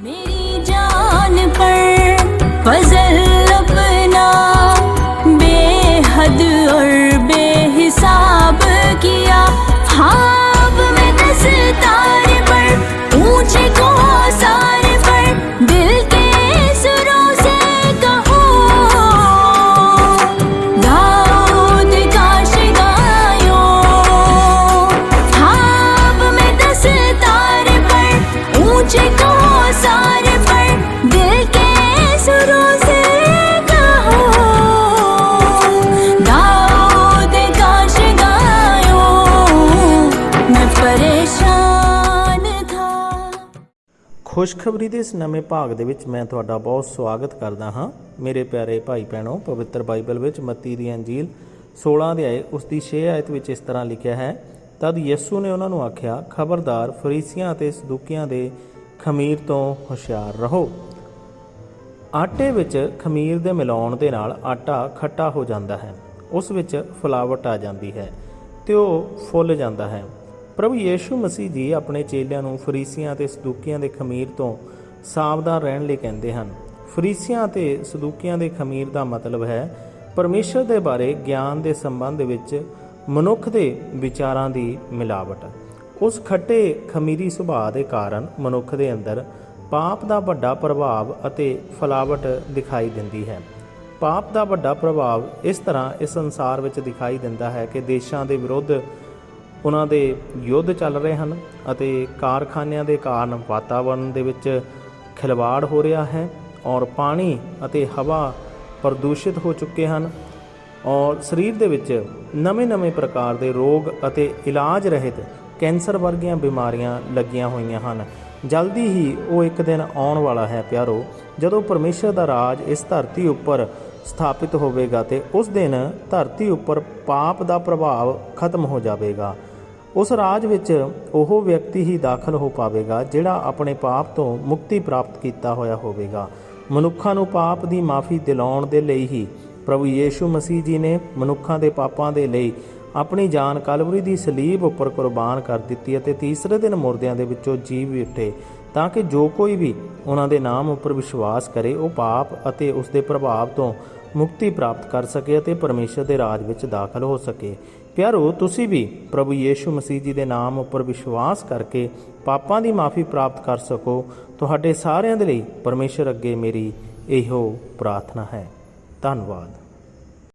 Me ਖੁਸ਼ਖਬਰੀ ਦੇ ਇਸ ਨਵੇਂ ਭਾਗ ਦੇ ਵਿੱਚ ਮੈਂ ਤੁਹਾਡਾ ਬਹੁਤ ਸਵਾਗਤ ਕਰਦਾ ਹਾਂ। ਮੇਰੇ ਪਿਆਰੇ ਭਾਈ ਭੈਣੋ, ਪਵਿੱਤਰ ਬਾਈਬਲ ਵਿੱਚ ਮੱਤੀ ਦੀ ਅੰਜੀਲ 16 ਅਧਿਆਏ ਉਸ ਦੀ 6 ਆਇਤ ਵਿੱਚ ਇਸ ਤਰ੍ਹਾਂ ਲਿਖਿਆ ਹੈ, ਤਦ ਯਿਸੂ ਨੇ ਉਹਨਾਂ ਨੂੰ ਆਖਿਆ, ਖਬਰਦਾਰ ਫਰੀਸੀਆਂ ਅਤੇ ਸਦੂਕੀਆਂ ਦੇ ਖਮੀਰ ਤੋਂ ਹੁਸ਼ਿਆਰ ਰਹੋ। ਆਟੇ ਵਿੱਚ ਖਮੀਰ ਦੇ ਮਿਲਾਉਣ ਦੇ ਨਾਲ ਆਟਾ ਖੱਟਾ ਹੋ ਜਾਂਦਾ ਹੈ, ਉਸ ਵਿੱਚ ਫਲਾਵਟ ਆ ਜਾਂਦੀ ਹੈ ਤੇ ਉਹ ਫੁੱਲ ਜਾਂਦਾ ਹੈ। ਪ੍ਰਭੂ ਯੀਸ਼ੂ ਮਸੀਹ ਜੀ ਆਪਣੇ ਚੇਲਿਆਂ ਨੂੰ ਫਰੀਸੀਆਂ ਤੇ ਸਦੂਕੀਆਂ ਦੇ ਖਮੀਰ ਤੋਂ ਸਾਵਧਾਨ ਰਹਿਣ ਲਈ ਕਹਿੰਦੇ ਹਨ। ਫਰੀਸੀਆਂ ਤੇ ਸਦੂਕੀਆਂ ਦੇ ਖਮੀਰ ਦਾ ਮਤਲਬ ਹੈ ਪਰਮੇਸ਼ਰ ਦੇ ਬਾਰੇ ਗਿਆਨ ਦੇ ਸੰਬੰਧ ਵਿੱਚ ਮਨੁੱਖ ਦੇ ਵਿਚਾਰਾਂ ਦੀ ਮਿਲਾਵਟ। ਉਸ ਖੱਟੇ ਖਮੀਰੀ ਸੁਭਾਅ ਦੇ ਕਾਰਨ ਮਨੁੱਖ ਦੇ ਅੰਦਰ ਪਾਪ ਦਾ ਵੱਡਾ ਪ੍ਰਭਾਵ ਅਤੇ ਫਲਾਵਟ ਦਿਖਾਈ ਦਿੰਦੀ ਹੈ। ਪਾਪ ਦਾ ਵੱਡਾ ਪ੍ਰਭਾਵ ਇਸ ਤਰ੍ਹਾਂ ਇਸ ਸੰਸਾਰ ਵਿੱਚ ਦਿਖਾਈ ਦਿੰਦਾ ਹੈ ਕਿ ਦੇਸ਼ਾਂ ਦੇ ਵਿਰੁੱਧ ਉਹਨਾਂ ਦੇ ਯੁੱਧ ਚੱਲ ਰਹੇ ਹਨ ਅਤੇ ਕਾਰਖਾਨਿਆਂ ਦੇ ਕਾਰਨ ਵਾਤਾਵਰਣ ਦੇ ਵਿੱਚ ਖਿਲਵਾੜ ਹੋ ਰਿਹਾ ਹੈ ਔਰ ਪਾਣੀ ਅਤੇ ਹਵਾ ਪ੍ਰਦੂਸ਼ਿਤ ਹੋ ਚੁੱਕੇ ਹਨ ਔਰ ਸਰੀਰ ਦੇ ਵਿੱਚ ਨਵੇਂ-ਨਵੇਂ ਪ੍ਰਕਾਰ ਦੇ ਰੋਗ ਅਤੇ ਇਲਾਜ ਰਹਿਤ ਕੈਂਸਰ ਵਰਗੀਆਂ ਬਿਮਾਰੀਆਂ ਲੱਗੀਆਂ ਹੋਈਆਂ ਹਨ। ਜਲਦੀ ਹੀ ਉਹ ਇੱਕ ਦਿਨ ਆਉਣ ਵਾਲਾ ਹੈ ਪਿਆਰੋ, ਜਦੋਂ ਪਰਮੇਸ਼ਰ ਦਾ ਰਾਜ ਇਸ ਧਰਤੀ ਉੱਪਰ ਸਥਾਪਿਤ ਹੋਵੇਗਾ ਤੇ ਉਸ ਦਿਨ ਧਰਤੀ ਉੱਪਰ ਪਾਪ ਦਾ ਪ੍ਰਭਾਵ ਖਤਮ ਹੋ ਜਾਵੇਗਾ। ਉਸ ਰਾਜ ਵਿੱਚ ਉਹ ਵਿਅਕਤੀ ਹੀ ਦਾਖਲ ਹੋ ਪਾਵੇਗਾ, ਜਿਹੜਾ ਆਪਣੇ ਪਾਪ ਤੋਂ ਮੁਕਤੀ ਪ੍ਰਾਪਤ ਕੀਤਾ ਹੋਇਆ ਹੋਵੇਗਾ। ਮਨੁੱਖਾਂ ਨੂੰ ਪਾਪ ਦੀ ਮਾਫੀ ਦਿਲਾਉਣ ਦੇ ਲਈ ਹੀ ਪ੍ਰਭੂ ਯੀਸ਼ੂ ਮਸੀਹ ਜੀ ਨੇ ਮਨੁੱਖਾਂ ਦੇ ਪਾਪਾਂ ਦੇ ਲਈ ਆਪਣੀ ਜਾਨ ਕਲਵਰੀ ਦੀ ਸਲੀਬ ਉੱਪਰ ਕੁਰਬਾਨ ਕਰ ਦਿੱਤੀ ਅਤੇ ਤੀਸਰੇ ਦਿਨ ਮੁਰਦਿਆਂ ਦੇ ਵਿੱਚੋਂ ਜੀਵ ਵੀ ਉੱਠੇ, ਤਾਂ ਕਿ ਜੋ ਕੋਈ ਵੀ ਉਹਨਾਂ ਦੇ ਨਾਮ ਉੱਪਰ ਵਿਸ਼ਵਾਸ ਕਰੇ, ਉਹ ਪਾਪ ਅਤੇ ਉਸ ਦੇ ਪ੍ਰਭਾਵ ਤੋਂ ਮੁਕਤੀ ਪ੍ਰਾਪਤ ਕਰ ਸਕੇ ਅਤੇ ਪਰਮੇਸ਼ਰ ਦੇ ਰਾਜ ਵਿੱਚ ਦਾਖਲ ਹੋ ਸਕੇ। ਪਿਆਰੋ, ਤੁਸੀਂ ਵੀ ਪ੍ਰਭੂ ਯੀਸ਼ੂ ਮਸੀਹ ਜੀ ਦੇ ਨਾਮ ਉੱਪਰ ਵਿਸ਼ਵਾਸ ਕਰਕੇ ਪਾਪਾਂ ਦੀ ਮਾਫੀ ਪ੍ਰਾਪਤ ਕਰ ਸਕੋ। ਤੁਹਾਡੇ ਸਾਰਿਆਂ ਦੇ ਲਈ ਪਰਮੇਸ਼ਰ ਅੱਗੇ ਮੇਰੀ ਇਹੋ ਪ੍ਰਾਰਥਨਾ ਹੈ। ਧੰਨਵਾਦ।